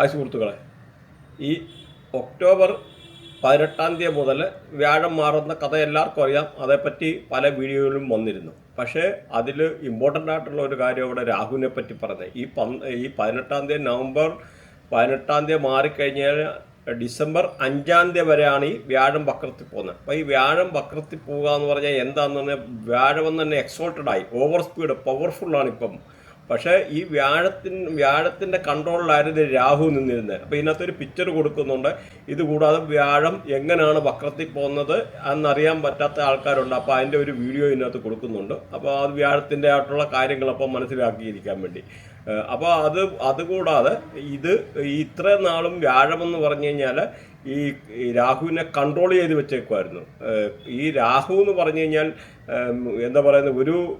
Hi സുഹൃത്തുക്കളെ ഈ October പതിനെട്ടാം തീയതി മുതൽ വ്യാഴം മാറുന്ന കഥ എല്ലാവർക്കും അറിയാം. അതേപ്പറ്റി പല വീഡിയോയിലും വന്നിരുന്നു. പക്ഷേ അതിൽ ഇമ്പോർട്ടന്റ് ആയിട്ടുള്ള ഒരു കാര്യം ഇവിടെ രാഹുവിനെ പറ്റി പറഞ്ഞത് ഈ പന് ഈ പതിനെട്ടാം തീയതി നവംബർ പതിനെട്ടാം തീയതി മാറിക്കഴിഞ്ഞാൽ ഡിസംബർ അഞ്ചാം തീയതി വരെയാണ് ഈ വ്യാഴം വക്രത്തിൽ പോകുന്നത്. അപ്പോൾ ഈ വ്യാഴം വക്രത്തിൽ പോകുക എന്ന് പറഞ്ഞാൽ എന്താണെന്ന് പറഞ്ഞാൽ വ്യാഴം തന്നെ എക്സോൾട്ടഡ് ആയി. ഓവർ സ്പീഡ് പവർഫുള്ളാണ് ഇപ്പം. പക്ഷേ ഈ വ്യാഴത്തിന് വ്യാഴത്തിന്റെ കൺട്രോളിലായിരുന്നു രാഹു നിന്നിരുന്നത്. അപ്പോൾ ഇതിനകത്തൊരു പിക്ചർ കൊടുക്കുന്നുണ്ട്. ഇത് കൂടാതെ വ്യാഴം എങ്ങനെയാണ് വക്രത്തിൽ പോകുന്നത് എന്നറിയാൻ പറ്റാത്ത ആൾക്കാരുണ്ട്. അപ്പോൾ അതിന്റെ ഒരു വീഡിയോ ഇതിനകത്ത് കൊടുക്കുന്നുണ്ട്. അപ്പോൾ അത് വ്യാഴത്തിന്റെ ആയിട്ടുള്ള കാര്യങ്ങൾ അപ്പം മനസ്സിലാക്കിയിരിക്കാൻ വേണ്ടി. അപ്പോൾ അത് അതുകൂടാതെ ഇത് ഇത്രയും നാളും വ്യാഴമെന്ന് പറഞ്ഞു കഴിഞ്ഞാൽ ഈ രാഹുവിനെ കൺട്രോൾ ചെയ്ത് വെച്ചേക്കുമായിരുന്നു. ഈ രാഹു എന്ന് പറഞ്ഞു കഴിഞ്ഞാൽ എന്താ പറയുന്നത് ഒരു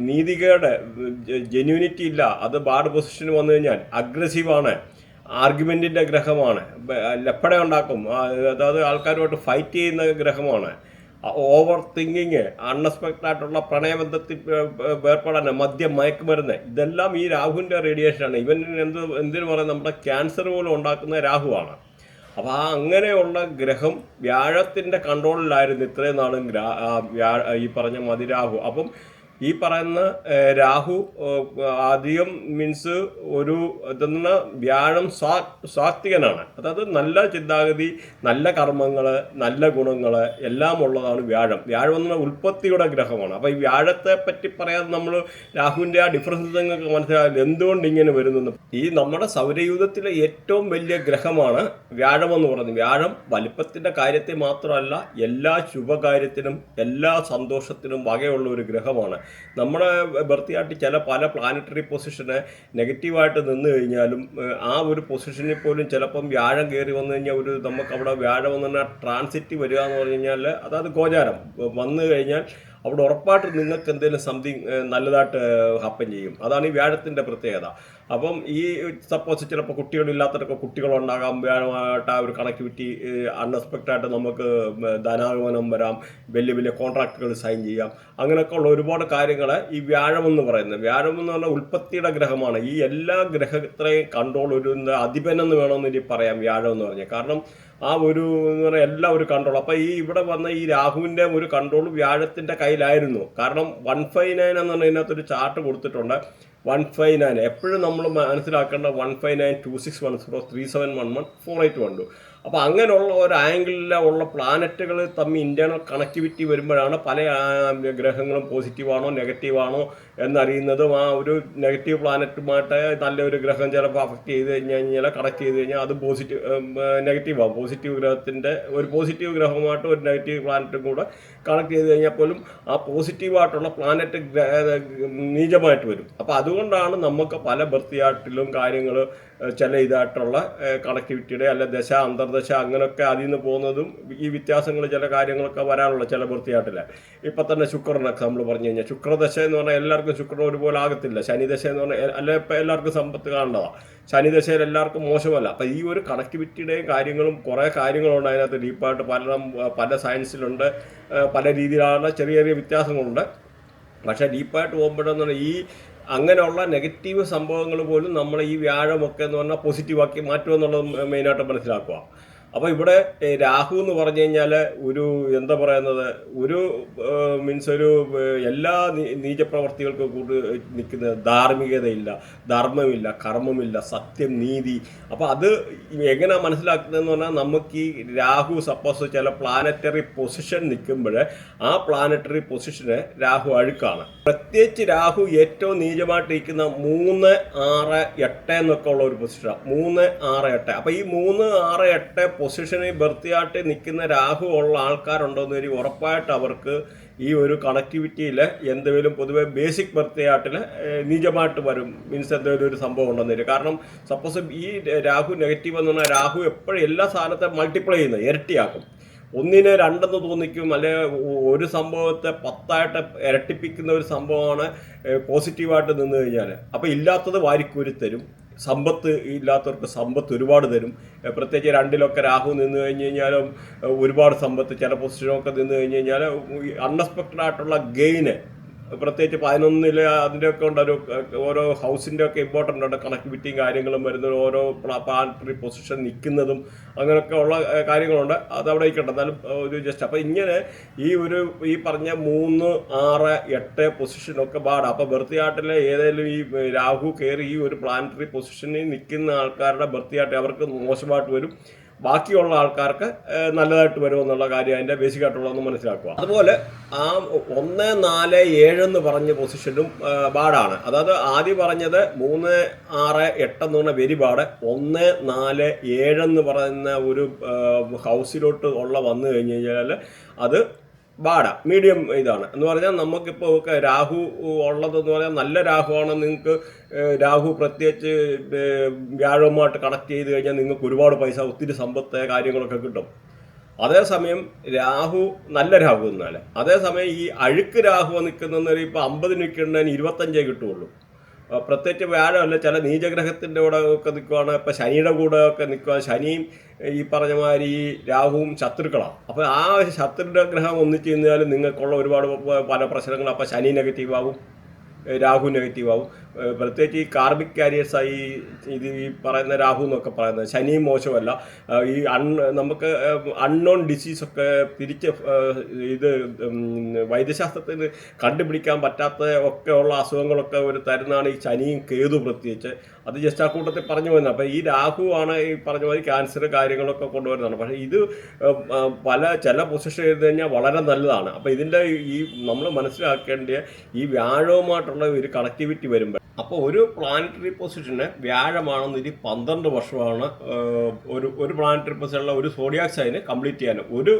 നീതികയുടെ ജെന്യൂനിറ്റി ഇല്ല. അത് ബാഡ് പൊസിഷന് വന്നു കഴിഞ്ഞാൽ അഗ്രസീവാണ് ആർഗ്യുമെന്റിന്റെ ഗ്രഹമാണ്. ലപ്പട ഉണ്ടാക്കും. അതായത് ആൾക്കാരുമായിട്ട് ഫൈറ്റ് ചെയ്യുന്ന ഗ്രഹമാണ്. ഓവർ തിങ്കിങ് അൺഎക്സ്പെക്റ്റഡ് ആയിട്ടുള്ള പ്രണയബന്ധത്തിൽ ഏർ, ഏർ, ഏർപ്പെടാൻ മദ്യം മയക്കുമരുന്ന് ഇതെല്ലാം ഈ രാഹുവിന്റെ റേഡിയേഷനാണ് ഇവൻ എന്ത് എന്തിനു പറയുന്നത് നമ്മുടെ ക്യാൻസർ പോലും ഉണ്ടാക്കുന്ന രാഹുവാണ്. അപ്പോൾ ആ അങ്ങനെയുള്ള ഗ്രഹം വ്യാഴത്തിന്റെ കൺട്രോളിലായിരുന്നു ഇത്രയും നാളും ഈ പറഞ്ഞ മതിരാഹു. അപ്പം ഈ പറയുന്ന രാഹു അധികം മീൻസ് ഒരു ഇതെന്ന വ്യാഴം സ്വാ സ്വാത്വികനാണ് അതായത് നല്ല ചിന്താഗതി നല്ല കർമ്മങ്ങൾ നല്ല ഗുണങ്ങൾ എല്ലാം ഉള്ളതാണ് വ്യാഴം. വ്യാഴം എന്ന ഉൽപ്പത്തിയുടെ ഗ്രഹമാണ്. അപ്പോൾ ഈ വ്യാഴത്തെ പറ്റി പറയാതെ നമ്മൾ രാഹുവിന്റെ ആ ഡിഫറൻസ് നിങ്ങൾക്ക് മനസ്സിലാകില്ല എന്തുകൊണ്ട് ഇങ്ങനെ വരുന്നു ഈ നമ്മുടെ സൗരയൂഥത്തിലെ ഏറ്റവും വലിയ ഗ്രഹമാണ് വ്യാഴം എന്ന് പറയുന്നത്. വ്യാഴം വലിപ്പത്തിന്റെ കാര്യത്തെ മാത്രമല്ല എല്ലാ ശുഭകാര്യത്തിനും എല്ലാ സന്തോഷത്തിനും വകയുള്ള ഒരു ഗ്രഹമാണ്. നമ്മുടെ ബർത്തിയായിട്ട് ചില പല പ്ലാനറ്ററി പൊസിഷന് നെഗറ്റീവായിട്ട് നിന്ന് കഴിഞ്ഞാലും ആ ഒരു പൊസിഷനിൽ പോലും ചിലപ്പം വ്യാഴം കയറി വന്നു കഴിഞ്ഞാൽ ഒരു നമുക്ക് അവിടെ വ്യാഴം വന്നു കഴിഞ്ഞാൽ ട്രാൻസിറ്റ് വരിക എന്ന് പറഞ്ഞു കഴിഞ്ഞാൽ അതായത് ഗോചാരം. വന്നു കഴിഞ്ഞാൽ അവിടെ ഉറപ്പായിട്ട് നിങ്ങൾക്ക് എന്തെങ്കിലും സംതിങ് നല്ലതായിട്ട് ഹാപ്പൻ ചെയ്യും. അതാണ് ഈ വ്യാഴത്തിന്റെ പ്രത്യേകത. അപ്പം ഈ സപ്പോസ് ചിലപ്പോൾ കുട്ടികളില്ലാത്തവരൊക്കെ കുട്ടികളുണ്ടാകാം വ്യാഴമായിട്ട് ആ ഒരു കണക്ടിവിറ്റി അൺഎക്സ്പെക്റ്റഡ് ആയിട്ട് നമുക്ക് ധനാഗമനം വരാം വലിയ വലിയ കോൺട്രാക്റ്റുകൾ സൈൻ ചെയ്യാം. അങ്ങനെയൊക്കെ ഉള്ള ഒരുപാട് കാര്യങ്ങൾ ഈ വ്യാഴം എന്ന് പറയുന്നത്. വ്യാഴം എന്ന് പറഞ്ഞാൽ ഉൽപ്പത്തിയുടെ ഗ്രഹമാണ്. ഈ എല്ലാ ഗ്രഹത്തെയും കൺട്രോൾ ഒരു അധിപൻ അധിപനെന്ന് വേണമെന്ന് ഇനി പറയാം വ്യാഴം എന്ന് പറഞ്ഞാൽ കാരണം ആ ഒരു എന്ന് പറഞ്ഞാൽ എല്ലാം ഒരു കൺട്രോൾ അപ്പോൾ ഈ ഇവിടെ വന്ന ഈ രാഹുവിന്റെ ഒരു കൺട്രോൾ വ്യാഴത്തിന്റെ കയ്യിലായിരുന്നു. കാരണം വൺ ഫൈവ് നയൻ എന്ന് പറഞ്ഞതിനകത്തൊരു ചാർട്ട് കൊടുത്തിട്ടുണ്ട്. വൺ ഫൈവ് നയൻ എപ്പോഴും നമ്മൾ മനസ്സിലാക്കേണ്ട one five nine two six one zero three seven one one four eight one two അപ്പോൾ അങ്ങനെയുള്ള ഒരു ആംഗിളിൽ ഉള്ള പ്ലാനറ്റുകൾ തമ്മിൽ ഇന്റേണൽ കണക്ടിവിറ്റി വരുമ്പോഴാണ് പല ഗ്രഹങ്ങളും പോസിറ്റീവാണോ നെഗറ്റീവാണോ എന്നറിയുന്നതും ആ ഒരു നെഗറ്റീവ് പ്ലാനറ്റുമായിട്ട് നല്ലൊരു ഗ്രഹം ചിലപ്പോൾ അഫക്റ്റ് ചെയ്ത് കഴിഞ്ഞ് കഴിഞ്ഞാൽ കണക്ട് ചെയ്ത് കഴിഞ്ഞാൽ അത് പോസിറ്റീവ് നെഗറ്റീവ് പോസിറ്റീവ് ഗ്രഹത്തിന്റെ ഒരു പോസിറ്റീവ് ഗ്രഹമായിട്ട് ഒരു നെഗറ്റീവ് പ്ലാനറ്റും കൂടെ കണക്ട് ചെയ്ത് കഴിഞ്ഞാൽ പോലും ആ പോസിറ്റീവായിട്ടുള്ള പ്ലാനറ്റ് നീചമായിട്ട് വരും. അപ്പോൾ അതുകൊണ്ടാണ് നമുക്ക് പല ബർത്തിയാട്ടിലും കാര്യങ്ങൾ ചില ഇതായിട്ടുള്ള കണക്ടിവിറ്റിയുടെ അല്ല ദശ അന്തർദശ അങ്ങനെയൊക്കെ അതിൽ നിന്ന് പോകുന്നതും ഈ വ്യത്യാസങ്ങൾ ചില കാര്യങ്ങളൊക്കെ വരാനുള്ള ചില വൃത്തിയായിട്ടില്ല ഇപ്പം തന്നെ ശുക്രനൊക്കെ നമ്മൾ പറഞ്ഞു കഴിഞ്ഞാൽ ശുക്രദശ എന്ന് പറഞ്ഞാൽ എല്ലാവർക്കും ശുക്രൻ ഒരുപോലെ ആകത്തില്ല. ശനിദശ എന്ന് പറഞ്ഞാൽ അല്ല ഇപ്പം എല്ലാവർക്കും സമ്പത്ത് കാണേണ്ടതാണ് ശനിദശയിൽ എല്ലാവർക്കും മോശമല്ല. അപ്പം ഈ ഒരു കണക്ടിവിറ്റിയുടെയും കാര്യങ്ങളും കുറേ കാര്യങ്ങളുണ്ട് അതിനകത്ത്. ഡീപ്പായിട്ട് പല പല സയൻസിലുണ്ട് പല രീതിയിലുള്ള ചെറിയ ചെറിയ വ്യത്യാസങ്ങളുണ്ട്. പക്ഷേ ഡീപ്പായിട്ട് പോകുമ്പോഴെന്ന് പറഞ്ഞാൽ ഈ അങ്ങനെയുള്ള നെഗറ്റീവ് സംഭവങ്ങൾ പോലും നമ്മൾ ഈ വ്യാഴമൊക്കെ എന്ന് പറഞ്ഞാൽ പോസിറ്റീവാക്കി മാറ്റുമെന്നുള്ളത് മെയിനായിട്ട് മനസ്സിലാക്കുക അപ്പോൾ ഇവിടെ രാഹു എന്ന് പറഞ്ഞു കഴിഞ്ഞാൽ ഒരു എന്താ പറയുന്നത് ഒരു മീൻസ് ഒരു എല്ലാ നീചപ്രവർത്തികൾക്കും കൂടി നിൽക്കുന്ന ധാർമ്മികതയില്ല ധർമ്മമില്ല കർമ്മമില്ല സത്യം നീതി. അപ്പോൾ അത് എങ്ങനെ മനസ്സിലാക്കുന്നതെന്ന് പറഞ്ഞാൽ നമുക്ക് ഈ രാഹു സപ്പോസ് ചില പ്ലാനറ്ററി പൊസിഷൻ നിൽക്കുമ്പോൾ ആ പ്ലാനറ്ററി പൊസിഷന് രാഹു അഴുക്കാണ്. പ്രത്യേകിച്ച് രാഹു ഏറ്റവും നീചമായിട്ടിരിക്കുന്ന മൂന്ന് ആറ് എട്ട് എന്നൊക്കെ ഉള്ള ഒരു പൊസിഷനാണ് മൂന്ന് ആറ് എട്ട്. അപ്പോൾ ഈ മൂന്ന് ആറ് എട്ട് പൊസിഷനിൽ ബർത്തിയായിട്ട് നിൽക്കുന്ന രാഹു ഉള്ള ആൾക്കാരുണ്ടോയെന്ന് വരി ഉറപ്പായിട്ട് അവർക്ക് ഈ ഒരു കണക്ടിവിറ്റിയിൽ എന്തെങ്കിലും പൊതുവെ ബേസിക് ബർത്തിയാട്ടിൽ നീചമായിട്ട് വരും. മീൻസ് എന്തെങ്കിലും ഒരു സംഭവം ഉണ്ടെന്ന് കാരണം സപ്പോസ് ഈ രാഹു നെഗറ്റീവ് എന്ന് പറഞ്ഞാൽ രാഹു എപ്പോഴും എല്ലാ സാധനത്തെ മൾട്ടിപ്ലൈ ചെയ്യുന്നത് ഇരട്ടിയാക്കും. ഒന്നിനെ രണ്ടെന്ന് തോന്നിക്കും അല്ലെ ഒരു സംഭവത്തെ പത്തായിട്ട് ഇരട്ടിപ്പിക്കുന്ന ഒരു സംഭവമാണ് പോസിറ്റീവായിട്ട് നിന്ന് കഴിഞ്ഞാൽ അപ്പോൾ ഇല്ലാത്തത് വാരിക്കൂരി തരും സമ്പത്ത് ഇല്ലാത്തവർക്ക് സമ്പത്ത് ഒരുപാട് തരും. പ്രത്യേകിച്ച് രണ്ടിലൊക്കെ രാഹു നിന്ന് കഴിഞ്ഞ് കഴിഞ്ഞാലും ഒരുപാട് സമ്പത്ത് ചില പൊസിഷനൊക്കെ നിന്ന് കഴിഞ്ഞ് കഴിഞ്ഞാൽ അൺഎക്സ്പെക്റ്റഡ് ആയിട്ടുള്ള ഗെയിന് പ്രത്യേകിച്ച് പതിനൊന്നിൽ അതിന്റെയൊക്കെ ഉണ്ടൊരു ഓരോ ഹൗസിന്റെ ഒക്കെ ഇമ്പോർട്ടന്റ് ഉണ്ട് കണക്ടിവിറ്റിയും കാര്യങ്ങളും വരുന്ന ഓരോ പ്ലാനറ്ററി പൊസിഷൻ നിൽക്കുന്നതും അങ്ങനെയൊക്കെ ഉള്ള കാര്യങ്ങളുണ്ട്. അത് അവിടെ ഇരിക്കട്ടെ. എന്നാലും ഒരു ജസ്റ്റ് അപ്പം ഇങ്ങനെ ഈ ഒരു ഈ പറഞ്ഞ മൂന്ന് ആറ് എട്ട് പൊസിഷനൊക്കെ പാടാം അപ്പോൾ ബർത്തിയാട്ടിലെ ഏതെങ്കിലും ഈ രാഹു കയറി ഈ ഒരു പ്ലാനറ്ററി പൊസിഷനിൽ നിൽക്കുന്ന ആൾക്കാരുടെ ബർത്തിയാട്ട് അവർക്ക് മോശമായിട്ട് വരും. ബാക്കിയുള്ള ആൾക്കാർക്ക് നല്ലതായിട്ട് വരുമെന്നുള്ള കാര്യം അതിന്റെ ബേസിക് ആയിട്ടുള്ളതെന്ന് മനസ്സിലാക്കുക. അതുപോലെ ആ ഒന്ന് നാല് ഏഴ് എന്ന് പറഞ്ഞ പൊസിഷനും ബാഡാണ്. അതായത് ആദ്യം പറഞ്ഞത് മൂന്ന് ആറ് എട്ട് എന്ന് പറഞ്ഞ വെരി ബാഡ് ഒന്ന് നാല് ഏഴ് എന്ന് പറയുന്ന ഒരു ഹൗസിലോട്ട് ഉള്ള വന്നു കഴിഞ്ഞ് കഴിഞ്ഞാൽ അത് ബാഡ മീഡിയം ഇതാണ്. എന്ന് പറഞ്ഞാൽ നമുക്കിപ്പോൾ രാഹു ഉള്ളതെന്ന് പറഞ്ഞാൽ നല്ല രാഹുവാണ്. നിങ്ങൾക്ക് രാഹു പ്രത്യേകിച്ച് വ്യാഴവുമായിട്ട് കണക്ട് ചെയ്ത് കഴിഞ്ഞാൽ നിങ്ങൾക്ക് ഒരുപാട് പൈസ ഒത്തിരി സമ്പത്ത് കാര്യങ്ങളൊക്കെ കിട്ടും. അതേസമയം രാഹു നല്ല രാഹു എന്നാൽ അതേസമയം ഈ അഴുക്ക് രാഹു നിൽക്കുന്നൊരു ഇപ്പോൾ അമ്പത് നിൽക്കുന്നതിന് ഇരുപത്തഞ്ചേ കിട്ടുള്ളൂ പ്രത്യേകിച്ച് വ്യാഴമല്ല ചില നീചഗ്രഹത്തിന്റെ കൂടെ ഒക്കെ നിൽക്കുവാണ്. ഇപ്പം ശനിയുടെ കൂടെ ഒക്കെ നിൽക്കുക ശനിയും ഈ പറഞ്ഞ മാതിരി രാഹുവും ശത്രുക്കളാണ്. അപ്പോൾ ആ ശത്രുയുടെ ഗ്രഹം ഒന്നിച്ച് കഴിഞ്ഞാൽ നിങ്ങൾക്കുള്ള ഒരുപാട് പല പ്രശ്നങ്ങളും. അപ്പോൾ ശനി നെഗറ്റീവ് ആവും രാഹു നെഗറ്റീവ് ആവും പ്രത്യേകിച്ച് ഈ കാർബിക് കാരിയേഴ്സായി ഇത് ഈ പറയുന്ന രാഹു എന്നൊക്കെ പറയുന്നത് ശനിയും മോശമല്ല. ഈ അൺ നമുക്ക് അൺനോൺ ഡിസീസൊക്കെ തിരിച്ച് ഇത് വൈദ്യശാസ്ത്രത്തിന് കണ്ടുപിടിക്കാൻ പറ്റാത്ത ഒക്കെ ഉള്ള അസുഖങ്ങളൊക്കെ ഒരു തരുന്നതാണ് ഈ ശനിയും കേതു പ്രത്യേകിച്ച്. അത് ജസ്റ്റ് ആ കൂട്ടത്തിൽ പറഞ്ഞു വരുന്നത് അപ്പോൾ ഈ രാഹു ആണ് ഈ പറഞ്ഞ മാതിരി ക്യാൻസർ കാര്യങ്ങളൊക്കെ കൊണ്ടുവരുന്നതാണ്. പക്ഷേ ഇത് പല ചില പൊസിഷൻ ചെയ്ത് കഴിഞ്ഞാൽ വളരെ നല്ലതാണ്. അപ്പോൾ ഇതിന്റെ ഈ നമ്മൾ മനസ്സിലാക്കേണ്ട ഈ വ്യാഴവുമായിട്ടുള്ള ഒരു കണക്ടിവിറ്റി വരുമ്പോൾ അപ്പോൾ ഒരു പ്ലാനറ്ററി പൊസിഷന് ഇനി പന്ത്രണ്ട് വർഷമാണ് ഒരു ഒരു പ്ലാനറ്ററി പൊസിഷനുള്ള ഒരു സോഡിയാക് സൈന് കംപ്ലീറ്റ് ചെയ്യാൻ. ഒരു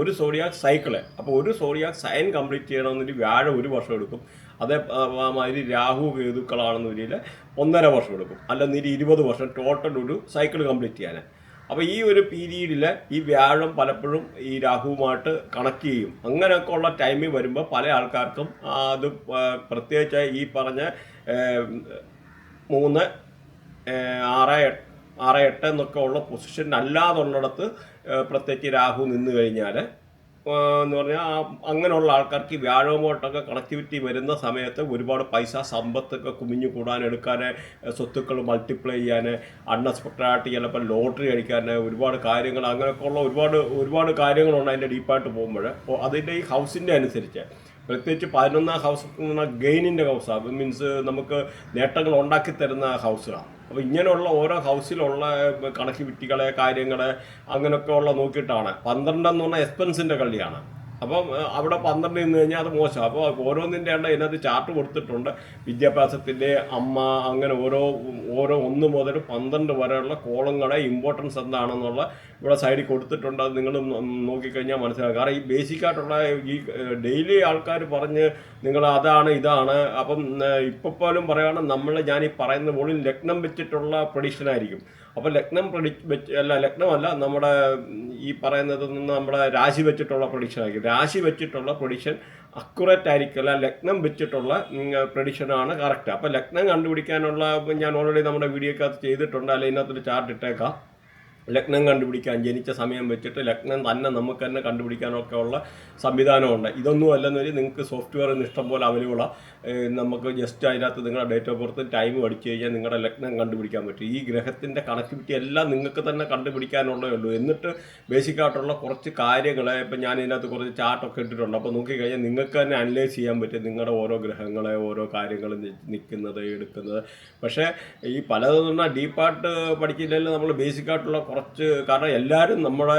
ഒരു സോഡിയാക് സൈക്കിൾ അപ്പോൾ ഒരു സോഡിയാക് സൈൻ കംപ്ലീറ്റ് ചെയ്യണമെന്നൊരു വ്യാഴം ഒരു വർഷം എടുക്കും. അതേ ആ, ആ മാതിരി രാഹു കേതുക്കളാണെന്നൊരിൽ ഒന്നര വർഷം എടുക്കും. അല്ലെന്നൊരു ഇരുപത് വർഷം ടോട്ടൽ ഒരു സൈക്കിൾ കംപ്ലീറ്റ് ചെയ്യാൻ അപ്പോൾ ഈ ഒരു പീരീഡിൽ ഈ വ്യാഴം പലപ്പോഴും ഈ രാഹുവുമായിട്ട് കണക്ട് ചെയ്യും. അങ്ങനെയൊക്കെ ഉള്ള ടൈമിൽ വരുമ്പോൾ പല ആൾക്കാർക്കും അത് പ്രത്യേകിച്ച് ഈ പറഞ്ഞ മൂന്ന് ആറ് ആറ് എട്ട് എന്നൊക്കെ ഉള്ള പൊസിഷൻ അല്ലാതുള്ളിടത്ത് പ്രത്യേകിച്ച് രാഹു നിന്ന് കഴിഞ്ഞാൽ എന്ന് പറഞ്ഞാൽ അങ്ങനെയുള്ള ആൾക്കാർക്ക് ഈ വ്യാഴവുമായിട്ടൊക്കെ കണക്ടിവിറ്റി വരുന്ന സമയത്ത് ഒരുപാട് പൈസ സമ്പത്തൊക്കെ കുമിഞ്ഞു കൂടാൻ എടുക്കാൻ സ്വത്തുക്കൾ മൾട്ടിപ്ലൈ ചെയ്യാൻ അൺഎക്സ്പെക്റ്റഡായിട്ട് ചിലപ്പോൾ ലോട്ടറി അടിക്കാൻ ഒരുപാട് കാര്യങ്ങൾ അങ്ങനെയൊക്കെ ഉള്ള ഒരുപാട് ഒരുപാട് കാര്യങ്ങളുണ്ട് അതിന്റെ ഡീപ്പായിട്ട് പോകുമ്പോൾ. അതിന്റെ ഈ ഹൗസിന്റെ അനുസരിച്ച് പ്രത്യേകിച്ച് പതിനൊന്നാം ഹൗസ് ഗെയിനിന്റെ ഹൗസാണ് മീൻസ് നമുക്ക് നേട്ടങ്ങൾ ഉണ്ടാക്കി തരുന്ന ഹൗസുകളാണ് അപ്പോൾ ഇങ്ങനെയുള്ള ഓരോ ഹൗസിലുള്ള കണക്ടിവിറ്റികളെ കാര്യങ്ങളെ അങ്ങനെയൊക്കെ ഉള്ള നോക്കിയിട്ടാണ്. പന്ത്രണ്ടെന്ന് പറഞ്ഞാൽ എക്സ്പെൻസിന്റെ കളിയാണ്. അപ്പം അവിടെ പന്ത്രണ്ട് നിന്ന് കഴിഞ്ഞാൽ അത് മോശം. അപ്പോൾ ഓരോന്നിന്റെ ഉണ്ട് ഇതിനകത്ത് ചാർട്ട് കൊടുത്തിട്ടുണ്ട്. വിദ്യാഭ്യാസത്തിന്റെ അമ്മ അങ്ങനെ ഓരോ ഓരോ ഒന്ന് മുതൽ പന്ത്രണ്ട് വരെയുള്ള കോളങ്ങളെ ഇമ്പോർട്ടൻസ് എന്താണെന്നുള്ള ഇവിടെ സൈഡിൽ കൊടുത്തിട്ടുണ്ട്. അത് നിങ്ങൾ നോക്കിക്കഴിഞ്ഞാൽ മനസ്സിലാക്കും കാരണം ഈ ബേസിക്കായിട്ടുള്ള ഈ ഡെയിലി ആൾക്കാർ പറഞ്ഞ് നിങ്ങൾ അതാണ് ഇതാണ്. അപ്പം ഇപ്പോൾ പോലും പറയുകയാണെങ്കിൽ നമ്മൾ ഞാൻ ഈ പറയുന്ന മുകളിൽ ലഗ്നം വെച്ചിട്ടുള്ള പ്രഡിക്ഷൻ ആയിരിക്കും. അപ്പോൾ ലഗ്നം പ്രഡി വെച്ച് അല്ല ലഗ്നമല്ല നമ്മുടെ ഈ പറയുന്നത് നിന്ന് നമ്മുടെ രാശി വെച്ചിട്ടുള്ള പ്രൊഡിക്ഷൻ ആയിരിക്കും. രാശി വെച്ചിട്ടുള്ള പ്രൊഡിക്ഷൻ അക്യുറേറ്റ് ആയിരിക്കില്ല ലഗ്നം വെച്ചിട്ടുള്ള പ്രൊഡിക്ഷനാണ് കറക്റ്റ് അപ്പോൾ ലഗ്നം കണ്ടുപിടിക്കാനുള്ള ഞാൻ ഓൾറെഡി നമ്മുടെ വീഡിയോക്കകത്ത് ചെയ്തിട്ടുണ്ട്. അല്ലെങ്കിൽ ഇതിനകത്തൊരു ചാർട്ട് ഇട്ടേക്കാം. ലഗ്നം കണ്ടുപിടിക്കാൻ ജനിച്ച സമയം വെച്ചിട്ട് ലഗ്നം തന്നെ നമുക്ക് തന്നെ കണ്ടുപിടിക്കാനൊക്കെ ഉള്ള സംവിധാനമുണ്ട്. ഇതൊന്നും അല്ലെന്നൊരു നിങ്ങൾക്ക് സോഫ്റ്റ്വെയർ ഇഷ്ടം പോലെ അവൈലബിളാണ് നമുക്ക് ജസ്റ്റ് അതിനകത്ത് നിങ്ങളുടെ ഡേറ്റ് ഓഫ് ബർത്ത് ടൈം അടിച്ചു കഴിഞ്ഞാൽ നിങ്ങളുടെ ലഗ്നം കണ്ടുപിടിക്കാൻ പറ്റും. ഈ ഗ്രഹത്തിന്റെ കണക്ടിവിറ്റി എല്ലാം നിങ്ങൾക്ക് തന്നെ കണ്ടുപിടിക്കാനുള്ളേ ഉള്ളൂ. എന്നിട്ട് ബേസിക് ആയിട്ടുള്ള കുറച്ച് കാര്യങ്ങൾ ഇപ്പം ഞാൻ ഇതിനകത്ത് കുറച്ച് ചാർട്ടൊക്കെ ഇട്ടിട്ടുണ്ട്. അപ്പോൾ നോക്കിക്കഴിഞ്ഞാൽ നിങ്ങൾക്ക് തന്നെ അനലൈസ് ചെയ്യാൻ പറ്റും നിങ്ങളുടെ ഓരോ ഗ്രഹങ്ങളെ ഓരോ കാര്യങ്ങൾ നിൽക്കുന്നത് എടുക്കുന്നത്. പക്ഷേ ഈ പലതെന്ന് പറഞ്ഞാൽ ഡീപ്പായിട്ട് പഠിക്കില്ലെങ്കിൽ നമ്മൾ ബേസിക് ആയിട്ടുള്ള കുറച്ച് കാരണം എല്ലാവരും നമ്മുടെ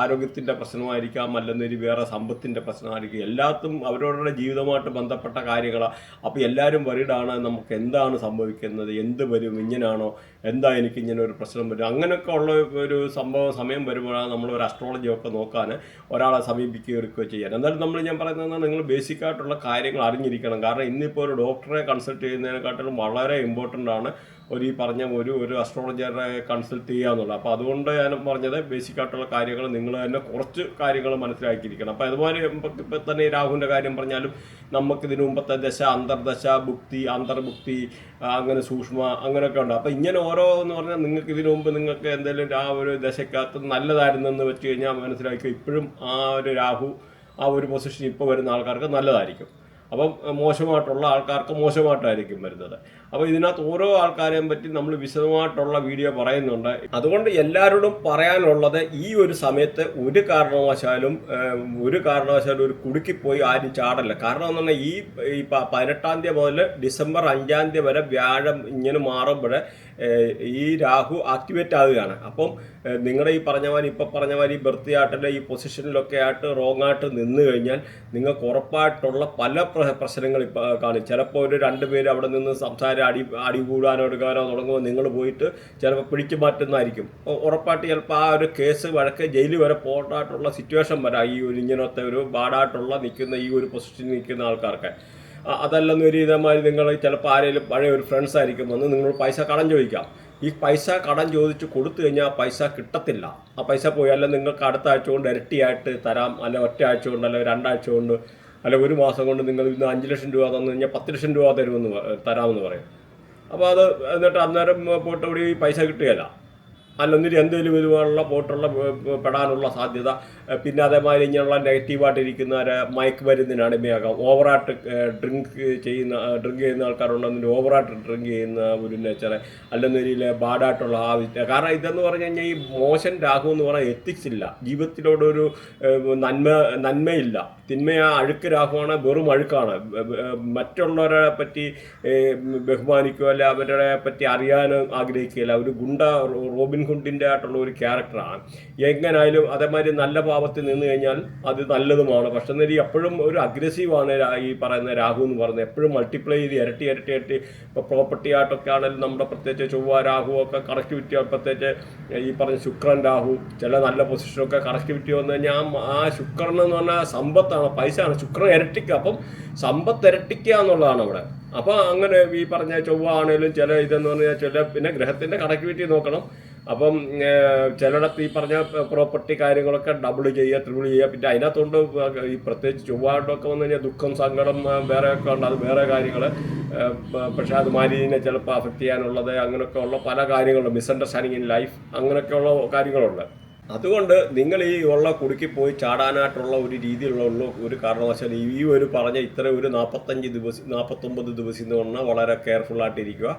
ആരോഗ്യത്തിന്റെ പ്രശ്നമായിരിക്കാം അല്ലെന്നൊരു വേറെ സമ്പത്തിന്റെ പ്രശ്നമായിരിക്കും. എല്ലാത്തും അവരവരുടെ ജീവിതമായിട്ട് ബന്ധപ്പെട്ട കാര്യങ്ങളാണ് അപ്പോൾ എല്ലാവരും വരിടാണ് നമുക്ക് എന്താണ് സംഭവിക്കുന്നത് എന്ത് വരും ഇങ്ങനെയാണോ എന്താ എനിക്ക് ഇങ്ങനെ ഒരു പ്രശ്നം വരും. അങ്ങനെയൊക്കെ ഉള്ള ഒരു സംഭവം സമയം വരുമ്പോഴാണ് നമ്മൾ ഒരു അസ്ട്രോളജി ഒക്കെ നോക്കാൻ ഒരാളെ സമീപിക്കുകയോ എടുക്കുകയോ ചെയ്യാൻ. എന്നാലും നമ്മൾ ഞാൻ പറയുന്നത് നിങ്ങൾ ബേസിക് ആയിട്ടുള്ള കാര്യങ്ങൾ അറിഞ്ഞിരിക്കണം. കാരണം ഇന്നിപ്പോൾ ഒരു ഡോക്ടറെ കൺസൾട്ട് ചെയ്യുന്നതിനെക്കാട്ടിലും വളരെ ഇമ്പോർട്ടന്റ് ആണ് ഒരു ഈ പറഞ്ഞ ഒരു ഒരു അസ്ട്രോളജറെ കൺസൾട്ട് ചെയ്യുക എന്നുള്ളത്. അപ്പോൾ അതുകൊണ്ട് ഞാൻ പറഞ്ഞത് ബേസിക് ആയിട്ടുള്ള കാര്യങ്ങൾ നിങ്ങൾ തന്നെ കുറച്ച് കാര്യങ്ങൾ മനസ്സിലാക്കിയിരിക്കണം. അപ്പോൾ അതുപോലെ ഇപ്പം തന്നെ രാഹുവിന്റെ കാര്യം പറഞ്ഞാലും നമുക്ക് ഇതിനു മുമ്പത്തെ ദശ അന്തർദശ ഭുക്തി അന്തർഭുക്തി അങ്ങനെ സൂക്ഷ്മ അങ്ങനെയൊക്കെ ഉണ്ട്. അപ്പോൾ ഇങ്ങനെ ഓരോ എന്ന് പറഞ്ഞാൽ നിങ്ങൾക്ക് ഇതിനു മുമ്പ് നിങ്ങൾക്ക് എന്തെങ്കിലും ആ ഒരു ദശക്കകത്ത് നല്ലതായിരുന്നെന്ന് വെച്ച് കഴിഞ്ഞാൽ മനസ്സിലാക്കി ഇപ്പോഴും ആ ഒരു രാഹു ആ ഒരു പൊസിഷൻ ഇപ്പോൾ വരുന്ന ആൾക്കാർക്ക് നല്ലതായിരിക്കും. അപ്പം മോശമായിട്ടുള്ള ആൾക്കാർക്ക് മോശമായിട്ടായിരിക്കും വരുന്നത്. അപ്പോൾ ഇതിനകത്ത് ഓരോ ആൾക്കാരെയും പറ്റി നമ്മൾ വിശദമായിട്ടുള്ള വീഡിയോ പറയുന്നുണ്ട്. അതുകൊണ്ട് എല്ലാവരോടും പറയാനുള്ളത് ഈ ഒരു സമയത്ത് ഒരു കാരണവശാലും ഒരു കാരണവശാലും ഒരു കുടുക്കിപ്പോയി ആരും ചാടല്ല. കാരണം എന്ന് പറഞ്ഞാൽ ഈ പതിനെട്ടാം തീയതി മുതൽ ഡിസംബർ അഞ്ചാം തീയതി വരെ വ്യാഴം ഇങ്ങനെ മാറുമ്പോൾ ഈ രാഹു ആക്ടിവേറ്റ് ആവുകയാണ്. അപ്പം നിങ്ങളുടെ ഈ പറഞ്ഞ മാതിരി ഇപ്പം പറഞ്ഞ മാതിരി ബർത്തി ഈ പൊസിഷനിലൊക്കെ ആയിട്ട് റോങ് ആയിട്ട് നിന്ന് കഴിഞ്ഞാൽ നിങ്ങൾക്ക് ഉറപ്പായിട്ടുള്ള പല പ്രശ്നങ്ങൾ ഇപ്പോൾ കാണും. ചിലപ്പോൾ ഒരു രണ്ട് പേര് അവിടെ നിന്ന് സംസാരം അടി അടി കൂടാനോ എടുക്കാനോ തുടങ്ങുമ്പോൾ നിങ്ങൾ പോയിട്ട് ചിലപ്പോൾ പിടിച്ചു മാറ്റുന്നതായിരിക്കും. ഉറപ്പായിട്ട് ചിലപ്പോൾ ആ ഒരു കേസ് വഴക്ക് ജയിലിൽ വരെ പോകാനായിട്ടുള്ള സിറ്റുവേഷൻ വരാം. ഈ ഒരു ഇങ്ങനത്തെ ഒരു ബാഡായിട്ടുള്ള നിൽക്കുന്ന ഈ ഒരു പൊസിഷനിൽ നിൽക്കുന്ന ആൾക്കാർക്ക്. അതല്ലെന്ന് ഒരു ഇതേമാതിരി നിങ്ങൾ ചിലപ്പോൾ ആരെങ്കിലും പഴയ ഒരു ഫ്രണ്ട്സ് ആയിരിക്കും വന്ന് നിങ്ങൾ പൈസ കടം ചോദിക്കാം. ഈ പൈസ കടം ചോദിച്ച് കൊടുത്തു കഴിഞ്ഞാൽ പൈസ കിട്ടത്തില്ല. ആ പൈസ പോയി അല്ല നിങ്ങൾക്ക് അടുത്ത ആഴ്ച കൊണ്ട് ഇരട്ടിയായിട്ട് തരാം. അല്ല ഒറ്റ ആഴ്ച കൊണ്ട് അല്ല രണ്ടാഴ്ച കൊണ്ട് അല്ല ഒരു മാസം കൊണ്ട് നിങ്ങൾ ഇന്ന് അഞ്ച് ലക്ഷം രൂപ തന്നു കഴിഞ്ഞാൽ പത്ത് ലക്ഷം രൂപ തരുമെന്ന് തരാമെന്ന് പറയും. അപ്പോൾ അത് എന്നിട്ട് അന്നേരം പോയിട്ട് ഇവിടെ ഈ പൈസ കിട്ടുകയില്ല. അല്ലെന്നിട്ട് എന്തെങ്കിലും ഇതുപോലുള്ള പോട്ടുള്ള പെടാനുള്ള സാധ്യത പിന്നെ അതേമാതിരി ഇങ്ങനെയുള്ള നെഗറ്റീവായിട്ടിരിക്കുന്ന മയക്ക് മരുന്നിന് അടിമയാകാം ഓവറായിട്ട് ഡ്രിങ്ക് ചെയ്യുന്ന ഡ്രിങ്ക് ചെയ്യുന്ന ആൾക്കാരുണ്ടെങ്കിൽ ഓവറായിട്ട് ഡ്രിങ്ക് ചെയ്യുന്ന ഒരു നേച്ചറെ അല്ലെന്നൊരിൽ ബാഡായിട്ടുള്ള ആവശ്യം കാരണം ഇതെന്ന് പറഞ്ഞു കഴിഞ്ഞാൽ ഈ മോശൻ രാഹു എന്ന് പറഞ്ഞാൽ എത്തിക്സ് ഇല്ല. ജീവിതത്തിലോടൊരു നന്മ നന്മയില്ല. തിന്മ ആ അഴുക്ക് രാഹുവാണ് വെറും അഴുക്കാണ്. മറ്റുള്ളവരെ പറ്റി ഏഹ്, ബഹുമാനിക്കുക അല്ലെ അവരെ പറ്റി അറിയാൻ ആഗ്രഹിക്കുകയില്ല ഒരു ഗുണ്ട റോബിൻ ഹുഡിന്റെ ആയിട്ടുള്ള ഒരു ക്യാരക്ടറാണ്. എങ്ങനായാലും അതേമാതിരി നല്ല ഭാവത്തിൽ നിന്ന് കഴിഞ്ഞാൽ അത് നല്ലതുമാണ്. പക്ഷെ എന്നാൽ എപ്പോഴും ഒരു അഗ്രസീവാണ് ഈ പറയുന്ന രാഹു എന്ന് പറയുന്നത്. എപ്പോഴും മൾട്ടിപ്ലൈ ചെയ്ത് ഇരട്ടി ഇരട്ടി ഇരട്ടി. ഇപ്പോൾ പ്രോപ്പർട്ടി ആയിട്ടൊക്കെ ആണെങ്കിലും നമ്മുടെ പ്രത്യേകിച്ച് ചൊവ്വ രാഹു ഒക്കെ കണക്ടിവിറ്റി പ്രത്യേകിച്ച് ഈ പറഞ്ഞ ശുക്രൻ രാഹു ചില നല്ല പൊസിഷനൊക്കെ കണക്ടിവിറ്റി വന്നു കഴിഞ്ഞാൽ ആ ശുക്രൻ എന്ന് പറഞ്ഞാൽ സമ്പത്താണ് പൈസയാണ്. ശുക്രൻ ഇരട്ടിക്കുക അപ്പം സമ്പത്ത് ഇരട്ടിക്കുക എന്നുള്ളതാണ് അവിടെ. അപ്പോൾ അങ്ങനെ ഈ പറഞ്ഞ ചൊവ്വ ആണെങ്കിലും ചില ഇതെന്ന് പറഞ്ഞാൽ ചില പിന്നെ ഗ്രഹത്തിന്റെ കണക്ടിവിറ്റി നോക്കണം. അപ്പം ചിലയിടത്ത് ഈ പറഞ്ഞ പ്രോപ്പർട്ടി കാര്യങ്ങളൊക്കെ ഡബിൾ ചെയ്യുക ട്രിബിൾ ചെയ്യുക പിന്നെ അതിനകത്തോണ്ട് ഈ പ്രത്യേകിച്ച് ചൊവ്വാട്ടൊക്കെ വന്നു കഴിഞ്ഞാൽ ദുഃഖം സങ്കടം വേറെ ഒക്കെ ഉണ്ട്. അത് വേറെ കാര്യങ്ങൾ പക്ഷേ അത് മാരീനെ ചിലപ്പോൾ അഫക്റ്റ് ചെയ്യാനുള്ളത് അങ്ങനെയൊക്കെ ഉള്ള പല കാര്യങ്ങളുണ്ട്. മിസ്അണ്ടർസ്റ്റാൻഡിങ് ഇൻ ലൈഫ് അങ്ങനെയൊക്കെയുള്ള കാര്യങ്ങളുണ്ട്. അതുകൊണ്ട് നിങ്ങൾ ഈ ഉള്ള കുടുക്കി പോയി ചാടാനായിട്ടുള്ള ഒരു രീതിയിലുള്ള ഒരു കാരണവശാൽ ഈ ഒരു പറഞ്ഞ ഇത്ര ഒരു നാൽപ്പത്തഞ്ച് ദിവസം നാൽപ്പത്തൊമ്പത് ദിവസം എന്ന് പറഞ്ഞാൽ വളരെ കെയർഫുൾ ആയിട്ടിരിക്കുക.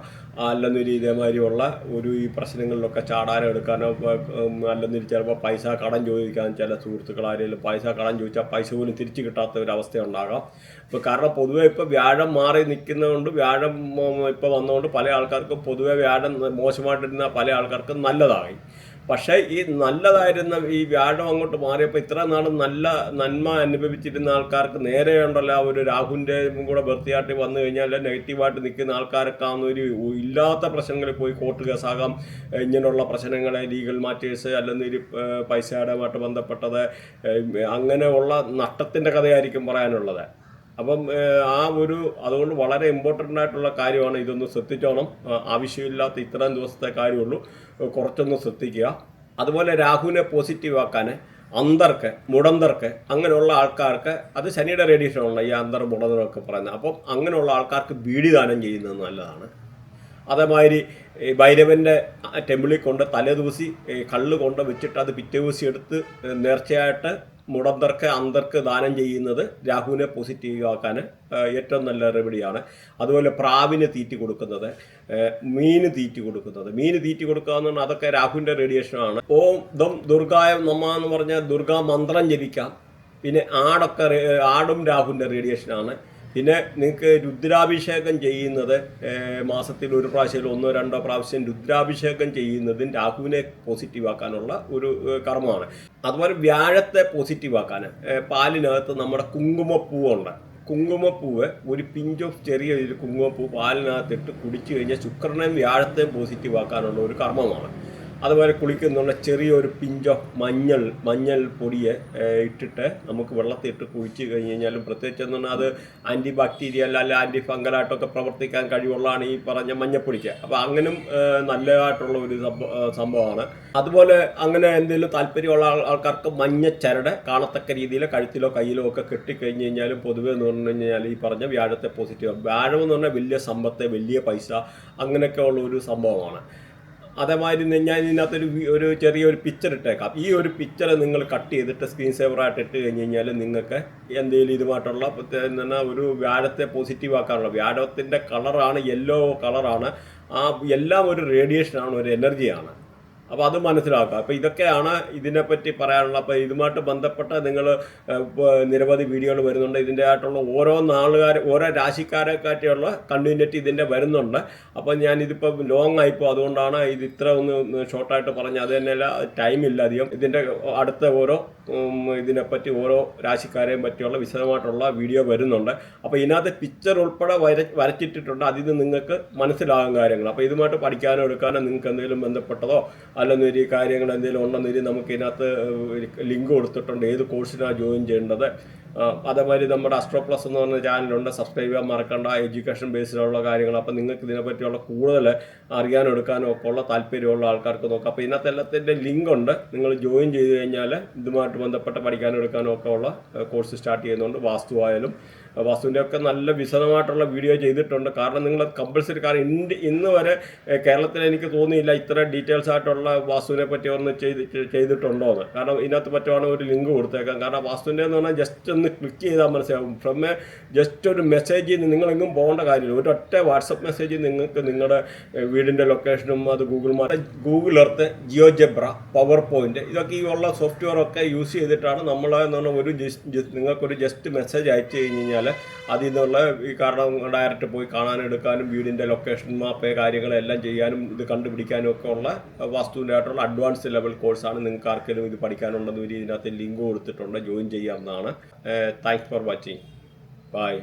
അല്ലെന്നൊരു ഇതേമാതിരിയുള്ള ഒരു ഈ പ്രശ്നങ്ങളിലൊക്കെ ചാടാനോ എടുക്കാനോ അല്ലെന്നൊരു ചിലപ്പോൾ പൈസ കടം ചോദിക്കാൻ ചില സുഹൃത്തുക്കൾ ആരെങ്കിലും പൈസ കടം ചോദിച്ചാൽ പൈസ പോലും തിരിച്ചു കിട്ടാത്ത ഒരു അവസ്ഥ ഉണ്ടാകാം ഇപ്പോൾ കാരണം പൊതുവേ ഇപ്പോൾ വ്യാഴം മാറി നിൽക്കുന്നതുകൊണ്ട് വ്യാഴം ഇപ്പോൾ വന്നതുകൊണ്ട് പല ആൾക്കാർക്കും പൊതുവേ വ്യാഴം മോശമായിട്ടിരുന്ന പല ആൾക്കാർക്കും നല്ലതായി. പക്ഷേ ഈ നല്ലതായിരുന്ന ഈ വ്യാഴം അങ്ങോട്ട് മാറിയപ്പോൾ ഇത്ര നാളും നല്ല നന്മ അനുഭവിച്ചിരുന്ന ആൾക്കാർക്ക് നേരെ ഒരു രാഹുവിന്റെ കൂടെ ബർത്തിയായിട്ട് വന്നു കഴിഞ്ഞാൽ നെഗറ്റീവായിട്ട് നിൽക്കുന്ന ആൾക്കാരൊക്കെ ഒരു ഇല്ലാത്ത പ്രശ്നങ്ങളിൽ പോയി കോർട്ട് കേസാകാം ഇങ്ങനെയുള്ള പ്രശ്നങ്ങളെ ലീഗൽ മാറ്റേഴ്സ് അല്ലെങ്കിൽ പൈസയുമായിട്ട് ബന്ധപ്പെട്ടത് അങ്ങനെയുള്ള നഷ്ടത്തിന്റെ കഥയായിരിക്കും പറയാനുള്ളത്. അപ്പം ആ ഒരു അതുകൊണ്ട് വളരെ ഇമ്പോർട്ടന്റ് ആയിട്ടുള്ള കാര്യമാണ് ഇതൊന്ന് ശ്രദ്ധിച്ചോണം. ആവശ്യമില്ലാത്ത ഇത്രയും ദിവസത്തെ കാര്യമുള്ളൂ. കുറച്ചൊന്ന് ശ്രദ്ധിക്കുക. അതുപോലെ രാഹുവിനെ പോസിറ്റീവ് ആക്കാൻ അന്തർക്ക് മുടന്തർക്ക് അങ്ങനെയുള്ള ആൾക്കാർക്ക് അത് ശനിയുടെ റേഡിയേഷനാണ് ഈ അന്തർ മുടന്തരൊക്കെ പറയുന്നത്. അപ്പം അങ്ങനെയുള്ള ആൾക്കാർക്ക് ബീഡി ദാനം ചെയ്യുന്നത് നല്ലതാണ്. അതേമാതിരി ഭൈരവന്റെ ടെമ്പിളിൽ കൊണ്ട് തലേ ദിവസി കള്ള് കൊണ്ട് വെച്ചിട്ട് അത് പിറ്റേ ദിവസം എടുത്ത് നേർച്ചയായിട്ട് മുടന്തർക്ക് അന്തർക്ക് ദാനം ചെയ്യുന്നത് രാഹുവിനെ പോസിറ്റീവ് ആക്കാൻ ഏറ്റവും നല്ല റെമഡിയാണ് അതുപോലെ പ്രാവിന് തീറ്റി കൊടുക്കുന്നത് മീന് തീറ്റി കൊടുക്കുന്നത്. മീന് തീറ്റി കൊടുക്കുക എന്ന് പറഞ്ഞാൽ അതൊക്കെ രാഹുവിന്റെ റേഡിയേഷനാണ് ഓം ദം ദുർഗായ നമ്മ എന്ന് പറഞ്ഞാൽ ദുർഗാ മന്ത്രം ജപിക്കാം. പിന്നെ ആടൊക്കെ ആടും രാഹുവിന്റെ റേഡിയേഷനാണ് പിന്നെ നിങ്ങൾക്ക് രുദ്രാഭിഷേകം ചെയ്യുന്നത് മാസത്തിൽ ഒരു പ്രാവശ്യം ഒന്നോ രണ്ടോ പ്രാവശ്യം രുദ്രാഭിഷേകം ചെയ്യുന്നതും രാഹുവിനെ പോസിറ്റീവാക്കാനുള്ള ഒരു കർമ്മമാണ്. അതുപോലെ വ്യാഴത്തെ പോസിറ്റീവാക്കാൻ പാലിനകത്ത് നമ്മുടെ കുങ്കുമപ്പൂവുണ്ട്. കുങ്കുമപ്പൂവ് ഒരു പിഞ്ച് ഓഫ് ചെറിയ ഒരു കുങ്കുമപ്പൂ പാലിനകത്തിട്ട് കുടിച്ചു കഴിഞ്ഞാൽ ശുക്രനെയും വ്യാഴത്തെയും പോസിറ്റീവാക്കാനുള്ള ഒരു കർമ്മമാണ്. അതുപോലെ കുളിക്കുന്നുള്ള ചെറിയൊരു പിഞ്ചോ മഞ്ഞൾ മഞ്ഞൾ പൊടിയെ ഇട്ടിട്ട് നമുക്ക് വെള്ളത്തിൽ ഇട്ട് കുഴിച്ച് കഴിഞ്ഞ് കഴിഞ്ഞാലും പ്രത്യേകിച്ച് എന്ന് പറഞ്ഞാൽ അത് ആന്റി ബാക്ടീരിയൽ അല്ല ആന്റി ഫംഗലായിട്ടൊക്കെ പ്രവർത്തിക്കാൻ കഴിവുള്ളതാണ് ഈ പറഞ്ഞ മഞ്ഞപ്പൊടിക്ക്. അപ്പോൾ അങ്ങനും നല്ലതായിട്ടുള്ള ഒരു സംഭവമാണ്. അതുപോലെ അങ്ങനെ എന്തെങ്കിലും താല്പര്യമുള്ള ആൾക്കാർക്ക് മഞ്ഞ ചരട് കാണത്തക്ക രീതിയിൽ കഴുത്തിലോ കയ്യിലോ ഒക്കെ കെട്ടിക്കഴിഞ്ഞ് കഴിഞ്ഞാലും പൊതുവേ എന്ന് പറഞ്ഞു കഴിഞ്ഞാൽ ഈ പറഞ്ഞ വ്യാഴത്തെ പോസിറ്റീവ് വ്യാഴം എന്ന് പറഞ്ഞാൽ വലിയ സമ്പത്ത് വലിയ പൈസ അങ്ങനെയൊക്കെ ഉള്ള ഒരു സംഭവമാണ്. അതേമാതിരി ഞാൻ ഇതിനകത്തൊരു ഒരു ചെറിയൊരു പിക്ചർ ഇട്ടേക്കാം. ഈ ഒരു പിക്ചർ നിങ്ങൾ കട്ട് ചെയ്തിട്ട് സ്ക്രീൻ സേവറായിട്ട് ഇട്ട് കഴിഞ്ഞ് കഴിഞ്ഞാൽ നിങ്ങൾക്ക് എന്തെങ്കിലും ഇതുമായിട്ടുള്ള എന്താണ് ഒരു വ്യാഴത്തെ പോസിറ്റീവ് ആക്കാനുള്ള വ്യാഴത്തിന്റെ കളറാണ് യെല്ലോ കളറാണ് ആ എല്ലാം ഒരു റേഡിയേഷനാണ് ഒരു എനർജിയാണ് അപ്പോൾ അത് മനസ്സിലാക്കുക. അപ്പോൾ ഇതൊക്കെയാണ് ഇതിനെപ്പറ്റി പറയാനുള്ളത് അപ്പോൾ ഇതുമായിട്ട് ബന്ധപ്പെട്ട നിങ്ങൾ നിരവധി വീഡിയോകൾ വരുന്നുണ്ട്. ഇതിന്റെ ആയിട്ടുള്ള ഓരോ നാളുകാർ ഓരോ രാശിക്കാരെ കാറ്റിയുള്ള കണ്ടിന്യൂറ്റി ഇതിന്റെ വരുന്നുണ്ട്. അപ്പോൾ ഞാൻ ഇതിപ്പോൾ ലോങ് ആയിപ്പോൾ അതുകൊണ്ടാണ് ഇത് ഇത്ര ഒന്ന് ഷോർട്ടായിട്ട് പറഞ്ഞത്. അത് തന്നെയല്ല ടൈം ഇല്ല അധികം. ഇതിന്റെ അടുത്ത ഓരോ ഇതിനെപ്പറ്റി ഓരോ രാശിക്കാരെയും പറ്റിയുള്ള വിശദമായിട്ടുള്ള വീഡിയോ വരുന്നുണ്ട്. അപ്പോൾ ഇതിനകത്ത് പിക്ചർ ഉൾപ്പെടെ വര വരച്ചിട്ടിട്ടുണ്ട്. അതിൽ നിന്ന് നിങ്ങൾക്ക് മനസ്സിലാകും കാര്യങ്ങൾ. അപ്പോൾ ഇതുമായിട്ട് പഠിക്കാനോ എടുക്കാനോ നിങ്ങൾക്ക് എന്തെങ്കിലും ബന്ധപ്പെട്ടതോ അല്ലെന്നൊരു കാര്യങ്ങൾ എന്തെങ്കിലും ഉണ്ടെന്നൊരു നമുക്ക് ഇതിനകത്ത് ലിങ്ക് കൊടുത്തിട്ടുണ്ട്. ഏത് കോഴ്സിനാണ് ജോയിൻ ചെയ്യേണ്ടത് അതേമാതിരി നമ്മുടെ അസ്ട്രോ പ്ലസ് എന്ന് പറഞ്ഞ ചാനലുണ്ട്. സബ്സ്ക്രൈബ് ചെയ്യാൻ മറക്കണ്ട. എഡ്യൂക്കേഷൻ ബേസിലുള്ള കാര്യങ്ങൾ. അപ്പോൾ നിങ്ങൾക്ക് ഇതിനെപ്പറ്റിയുള്ള കൂടുതൽ അറിയാനും എടുക്കാനും ഒക്കെ ഉള്ള താല്പര്യമുള്ള ആൾക്കാർക്ക് നോക്കാം. അപ്പോൾ ഇതിനകത്ത് എല്ലാത്തിന്റെ ലിങ്ക് ഉണ്ട്. നിങ്ങൾ ജോയിൻ ചെയ്ത് കഴിഞ്ഞാൽ ഇതുമായിട്ട് ബന്ധപ്പെട്ട് പഠിക്കാനും എടുക്കാനും ഒക്കെ ഉള്ള കോഴ്സ് സ്റ്റാർട്ട് ചെയ്യുന്നുണ്ട്. വാസ്തു ആയാലും വാസ്തുവിന്റെ ഒക്കെ നല്ല വിശദമായിട്ടുള്ള വീഡിയോ ചെയ്തിട്ടുണ്ട്. കാരണം നിങ്ങൾ കമ്പൾസറി കാരണം ഇന്ന് ഇന്ന് വരെ കേരളത്തിൽ എനിക്ക് തോന്നിയില്ല ഇത്ര ഡീറ്റെയിൽസ് ആയിട്ടുള്ള വാസുവിനെ പറ്റി ഒന്ന് ചെയ്ത് ചെയ്തിട്ടുണ്ടോ എന്ന് കാരണം ഇതിനകത്ത് പറ്റുവാണ് ഒരു ലിങ്ക് കൊടുത്തേക്കാം. കാരണം വാസ്തുവിന്റെ എന്ന് പറഞ്ഞാൽ ജസ്റ്റ് ഒന്ന് ക്ലിക്ക് ചെയ്താൽ മനസ്സിലാവും. ഫ്രം എ ജസ്റ്റ് ഒരു മെസ്സേജ് നിങ്ങളെങ്ങും പോകേണ്ട കാര്യമില്ല. ഒരു ഒറ്റ വാട്സപ്പ് മെസ്സേജ് നിങ്ങൾക്ക് നിങ്ങളുടെ വീടിന്റെ ലൊക്കേഷനും അത് Google map Google earth GeoGebra power point ഇതൊക്കെ ഈ ഉള്ള സോഫ്റ്റ്വെയർ ഒക്കെ യൂസ് ചെയ്തിട്ടാണ് നമ്മൾ എന്ന് പറഞ്ഞാൽ ഒരു ജസ്റ്റ് നിങ്ങൾക്കൊരു ജസ്റ്റ് മെസ്സേജ് അയച്ചു കഴിഞ്ഞ് കഴിഞ്ഞാൽ അതിൽ നിന്നുള്ള ഈ കാരണം ഡയറക്റ്റ് പോയി കാണാനും എടുക്കാനും വീടിന്റെ ലൊക്കേഷൻ മാപ്പ് കാര്യങ്ങളെല്ലാം ചെയ്യാനും ഇത് കണ്ടുപിടിക്കാനും ഒക്കെ ഉള്ള വസ്തുവിന്റെ ആയിട്ടുള്ള അഡ്വാൻസ് ലെവൽ കോഴ്സാണ് നിങ്ങൾക്ക് ആർക്കെങ്കിലും ഇത് പഠിക്കാനുണ്ടെന്ന് ഇതിനകത്ത് ലിങ്ക് കൊടുത്തിട്ടുണ്ട്. ജോയിൻ ചെയ്യാവുന്നതാണ്. Thanks for watching bye